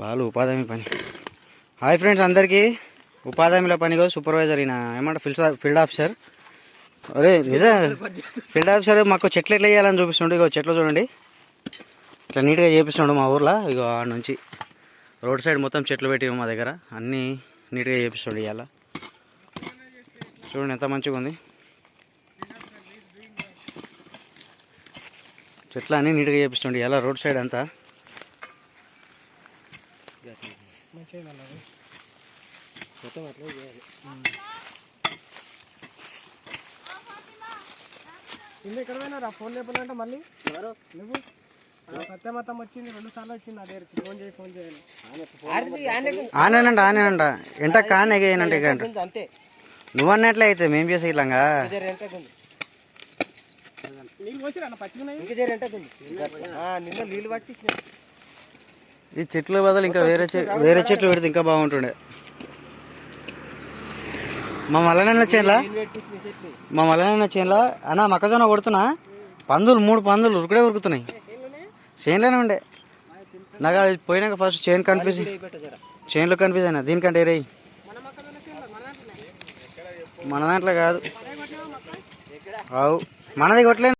బాలు ఉపాధి పని. Hi friends అందరికీ. ఉపాధిలో పనిగా సూపర్వైజర్ ఈయన. ఏమంట ఫీల్డ్ ఫీల్డ్ ఆఫీసర్? అరే నిజం. ఫీల్డ్ ఆఫీసర్ మాకు చెట్లు ఎట్లా వేయాలని చూపిస్తుండే. ఇగో చెట్లు చూడండి. ఇట్లా నీట్గా చేపిస్తుండు మా ఊర్లో. ఇగో ఆడ నుంచి రోడ్ సైడ్ మొత్తం చెట్లు పెట్టి మా దగ్గర. అన్నీ నీట్గా చేపిస్తుండే ఇవాళ చూడండి ఎంత మంచిగా ఉంది. చెట్లు అన్నీ నీట్గా చేపిస్తుండే ఇలా రోడ్ సైడ్ అంతా. ఇల్లు ఎక్కడ పోయినారా ఫోన్ లేపాలంటే మళ్ళీ? నువ్వు? సత్య మొత్తం వచ్చింది రెండు సార్లు వచ్చింది అదే ఫోన్ చేయి ఫోన్ చేయాలి ఆనేనంట ఆనేనంట. ఎంట కానే ఏనంటే అంతే. నువ్వు అన్నట్లే అయితే మేము చేసే ఇట్లాగా నీళ్ళు పోసిరా అన్న పచ్చిగున్నాయి? నిన్న నీళ్ళు పట్టి ఈ చెట్ల బదులు ఇంకా వేరే చె వేరే చెట్లు పెడితే ఇంకా బాగుంటుండే. మా మల్లనన్న చేనులా? మా మల్లనన్న చేనులా? అన్న మొక్కజొన్న కొడుతున్నా? పందులు మూడు పందులు ఉరుకుడే ఉరుకుతున్నాయి. చేనులోనే ఉండే. నాకు అది పోయినాక ఫస్ట్ చేను కన్ఫ్యూజ్ చేనులో కన్ఫ్యూజ్ అయినా. దీనికంటే రే మన దాంట్లో కాదు. అవు మనది కొట్టలేదు